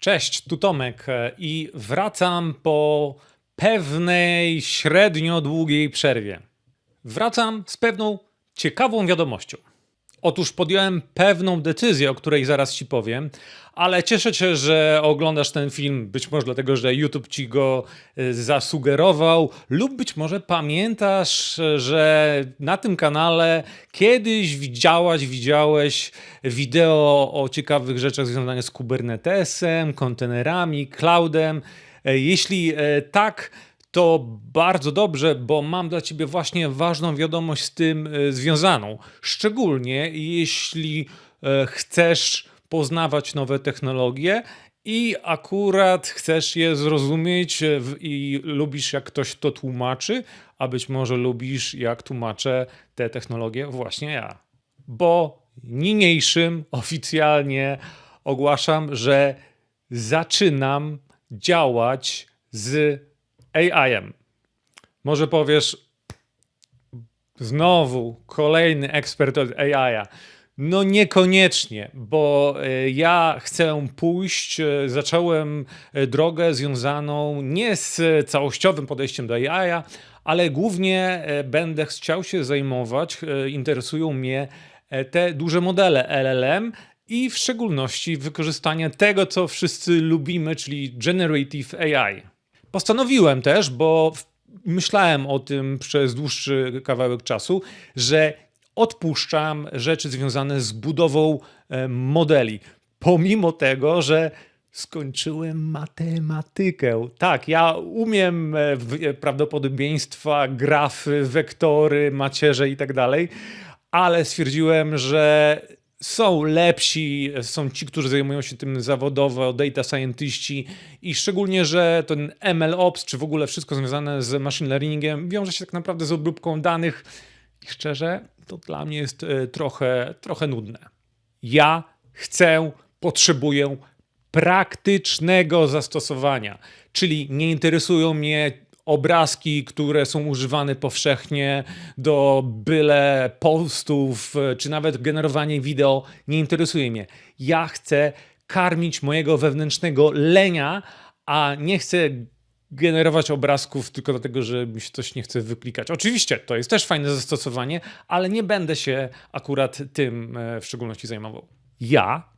Cześć, tu Tomek e, i wracam po pewnej średnio długiej przerwie. Wracam z pewną ciekawą wiadomością. Otóż podjąłem pewną decyzję, o której zaraz ci powiem, ale cieszę się, że oglądasz ten film, być może dlatego, że YouTube ci go y, zasugerował, lub być może pamiętasz, że na tym kanale kiedyś widziałaś, widziałeś wideo o ciekawych rzeczach związanych z Kubernetesem, kontenerami, cloudem. E, Jeśli e, tak, to bardzo dobrze, bo mam dla Ciebie właśnie ważną wiadomość z tym e, związaną. Szczególnie jeśli e, chcesz poznawać nowe technologie i akurat chcesz je zrozumieć e, i lubisz, jak ktoś to tłumaczy, a być może lubisz, jak tłumaczę te technologie właśnie ja. Bo niniejszym oficjalnie ogłaszam, że zaczynam działać z AI-em. Może powiesz, znowu kolejny ekspert od AI-a. No niekoniecznie, bo e, ja chcę pójść, e, zacząłem e, drogę związaną nie z całościowym podejściem do AI-a, ale głównie będę chciał się zajmować, interesują mnie te duże modele LLM i w szczególności wykorzystanie tego, co wszyscy lubimy, czyli Generative AI. Postanowiłem też, bo myślałem o tym przez dłuższy kawałek czasu, że odpuszczam rzeczy związane z budową e, modeli. Pomimo tego, że skończyłem matematykę. Tak, ja umiem e, e, prawdopodobieństwa, grafy, wektory, macierze i tak dalej, ale stwierdziłem, że są lepsi, są ci, którzy zajmują się tym zawodowo, data scientiści i szczególnie, że ten MLOps, czy w ogóle wszystko związane z machine learningiem wiąże się tak naprawdę z obróbką danych i szczerze, to dla mnie jest e, trochę, trochę nudne. Ja chcę, potrzebuję praktycznego zastosowania, czyli nie interesują mnie obrazki, które są używane powszechnie do byle postów, e, czy nawet generowanie wideo, nie interesuje mnie. Ja chcę karmić mojego wewnętrznego lenia, a nie chcę generować obrazków tylko dlatego, że mi się coś nie chce wyklikać. Oczywiście to jest też fajne zastosowanie, ale nie będę się akurat tym e, w szczególności zajmował. Ja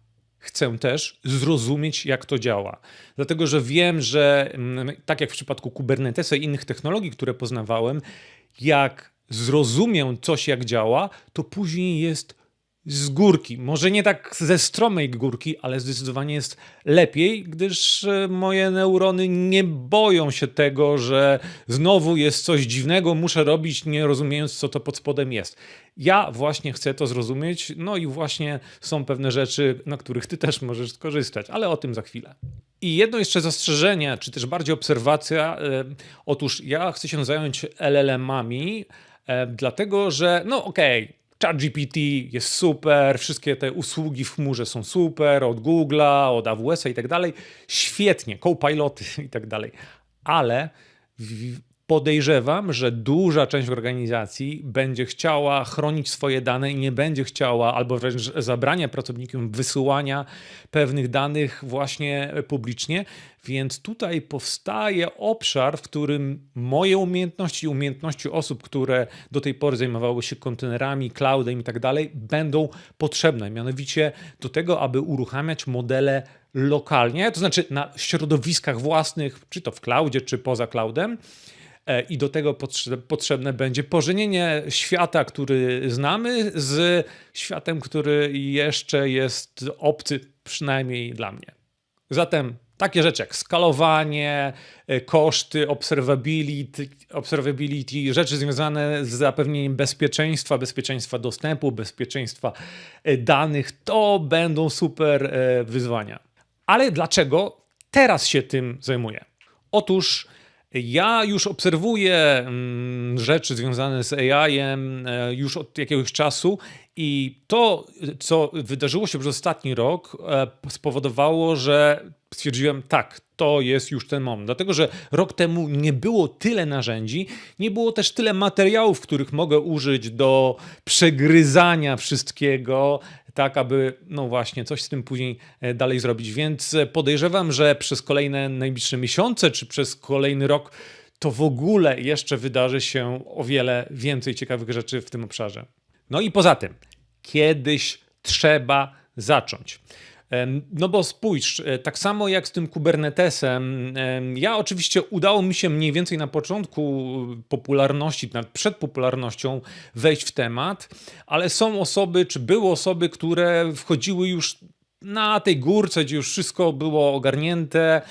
chcę też zrozumieć, jak to działa. Dlatego, że wiem, że mm, tak jak w przypadku Kubernetesa i innych technologii, które poznawałem, jak zrozumiem coś, jak działa, to później jest z górki. Może nie tak ze stromej górki, ale zdecydowanie jest lepiej, gdyż e, moje neurony nie boją się tego, że znowu jest coś dziwnego, muszę robić, nie rozumiejąc, co to pod spodem jest. Ja właśnie chcę to zrozumieć, no i właśnie są pewne rzeczy, na których ty też możesz skorzystać, ale o tym za chwilę. I jedno jeszcze zastrzeżenie, czy też bardziej obserwacja. e, Otóż ja chcę się zająć LLM-ami, e, dlatego że, no okej, ChatGPT jest super, wszystkie te usługi w chmurze są super, od Google'a, od AWS-a i tak dalej. Świetnie, Copiloty i tak dalej. Ale podejrzewam, że duża część organizacji będzie chciała chronić swoje dane i nie będzie chciała, albo wręcz zabrania pracownikom wysyłania pewnych danych właśnie publicznie. Więc tutaj powstaje obszar, w którym moje umiejętności i umiejętności osób, które do tej pory zajmowały się kontenerami, cloudem i tak dalej, będą potrzebne. Mianowicie do tego, aby uruchamiać modele lokalnie, to znaczy na środowiskach własnych, czy to w cloudzie, czy poza cloudem. E, I do tego potrze- potrzebne będzie pożenienie świata, który znamy, z światem, który jeszcze jest obcy, przynajmniej dla mnie. Zatem takie rzeczy jak skalowanie, e, koszty, observability, observability, rzeczy związane z zapewnieniem bezpieczeństwa, bezpieczeństwa dostępu, bezpieczeństwa e, danych, to będą super wyzwania. Ale dlaczego teraz się tym zajmuję? Otóż ja już obserwuję mm, rzeczy związane z AI-em e, już od jakiegoś czasu i to, co wydarzyło się przez ostatni rok, e, spowodowało, że stwierdziłem, tak, to jest już ten moment. Dlatego, że rok temu nie było tyle narzędzi, nie było też tyle materiałów, których mogę użyć do przegryzania wszystkiego, tak aby, no właśnie, coś z tym później e, dalej zrobić. Więc e, podejrzewam, że przez kolejne najbliższe miesiące, czy przez kolejny rok, to w ogóle jeszcze wydarzy się o wiele więcej ciekawych rzeczy w tym obszarze. No i poza tym, kiedyś trzeba zacząć. No bo spójrz, e, tak samo jak z tym Kubernetesem, ja oczywiście udało mi się mniej więcej na początku popularności, przed popularnością wejść w temat, ale są osoby, czy były osoby, które wchodziły już na tej górce, gdzie już wszystko było ogarnięte.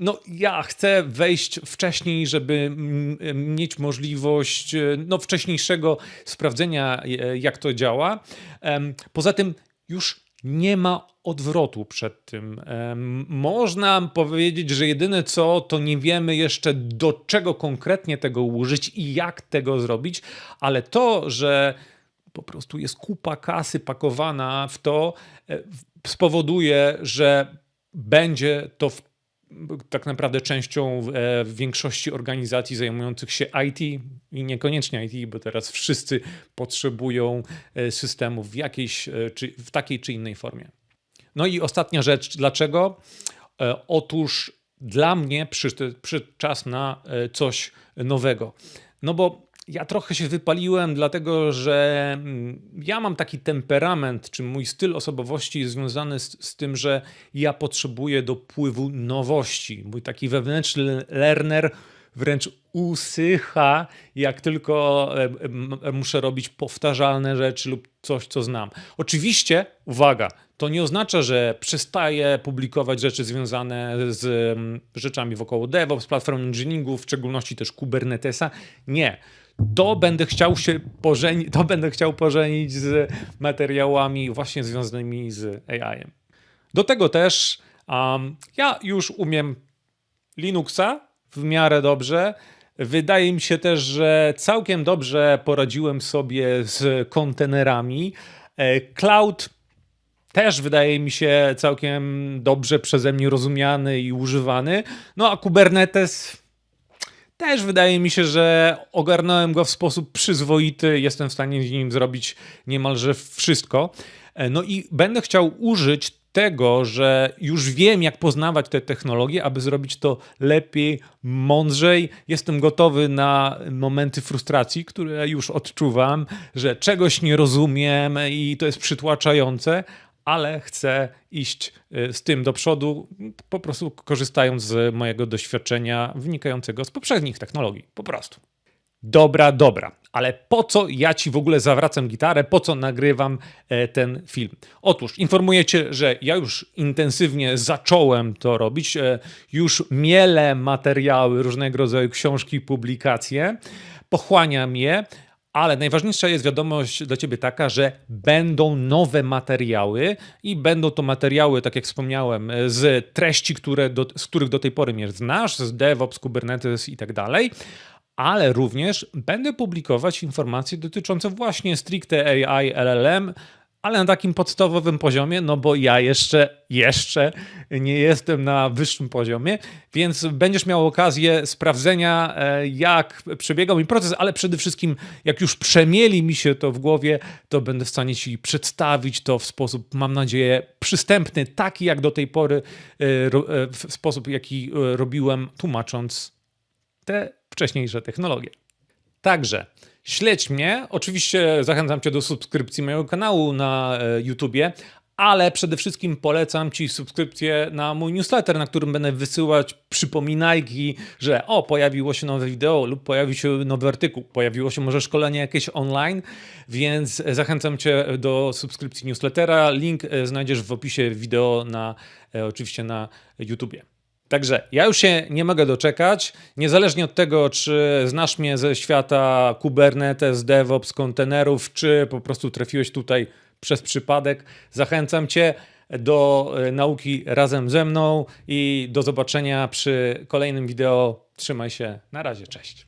No, ja chcę wejść wcześniej, żeby mieć możliwość e, no, wcześniejszego sprawdzenia, e, jak to działa. Poza tym już nie ma odwrotu przed tym. Można powiedzieć, że jedyne co, to nie wiemy jeszcze do czego konkretnie tego użyć i jak tego zrobić, ale to, że po prostu jest kupa kasy pakowana w to, e, spowoduje, że będzie to w tak naprawdę częścią e, większości organizacji zajmujących się IT i niekoniecznie IT, bo teraz wszyscy potrzebują e, systemów w jakiejś, e, czy w takiej czy innej formie. No i ostatnia rzecz, dlaczego? Otóż dla mnie przyszedł, przyszedł czas na coś nowego. No bo ja trochę się wypaliłem, dlatego że mm, ja mam taki temperament, czy mój styl osobowości jest związany z, z, tym, że ja potrzebuję dopływu nowości. Mój taki wewnętrzny learner wręcz usycha, jak tylko e, muszę robić powtarzalne rzeczy lub coś, co znam. Oczywiście, uwaga, to nie oznacza, że przestaję publikować rzeczy związane z rzeczami wokoło DevOps, platform engineeringu, w szczególności też Kubernetesa. Nie to będę chciał się pożenić, to będę chciał pożenić z materiałami właśnie związanymi z AI. Do tego też um, ja już umiem Linuxa w miarę dobrze. Wydaje mi się też, że całkiem dobrze poradziłem sobie z kontenerami. E, cloud też wydaje mi się całkiem dobrze przeze mnie rozumiany i używany. No a Kubernetes też wydaje mi się, że ogarnąłem go w sposób przyzwoity, jestem w stanie z nim zrobić niemalże wszystko. E, no i będę chciał użyć tego, że już wiem, jak poznawać te technologie, aby zrobić to lepiej, mądrzej. Jestem gotowy na momenty frustracji, które już odczuwam, że czegoś nie rozumiem i to jest przytłaczające, ale chcę iść y, z tym do przodu, po prostu korzystając z mojego doświadczenia wynikającego z poprzednich technologii. Po prostu. Dobra, dobra, ale po co ja ci w ogóle zawracam gitarę, po co nagrywam e, ten film? Otóż informuję cię, że ja już intensywnie zacząłem to robić, e, już mielę materiały, różnego rodzaju książki, publikacje, pochłaniam je, ale najważniejsza jest wiadomość dla Ciebie taka, że będą nowe materiały i będą to materiały, tak jak wspomniałem, z treści, które do, z których do tej pory mnie znasz, z DevOps, Kubernetes i tak dalej, ale również będę publikować informacje dotyczące właśnie stricte AI, LLM, ale na takim podstawowym poziomie, no bo ja jeszcze, jeszcze nie jestem na wyższym poziomie, więc będziesz miał okazję sprawdzenia, e, jak przebiegał mi proces, ale przede wszystkim, jak już przemieli mi się to w głowie, to będę w stanie Ci przedstawić to w sposób, mam nadzieję, przystępny, taki jak do tej pory, e, e, w sposób, jaki robiłem, tłumacząc te wcześniejsze technologie. Także Śledź mnie. Oczywiście zachęcam Cię do subskrypcji mojego kanału na e, YouTubie, ale przede wszystkim polecam Ci subskrypcję na mój newsletter, na którym będę wysyłać przypominajki, że o, pojawiło się nowe wideo lub pojawił się nowy artykuł, pojawiło się może szkolenie jakieś online, więc zachęcam Cię do subskrypcji newslettera. Link e, znajdziesz w opisie wideo na e, oczywiście na YouTubie. Także ja już się nie mogę doczekać, niezależnie od tego, czy znasz mnie ze świata Kubernetes, DevOps, kontenerów, czy po prostu trafiłeś tutaj przez przypadek. Zachęcam Cię do e, nauki razem ze mną i do zobaczenia przy kolejnym wideo. Trzymaj się, na razie, cześć.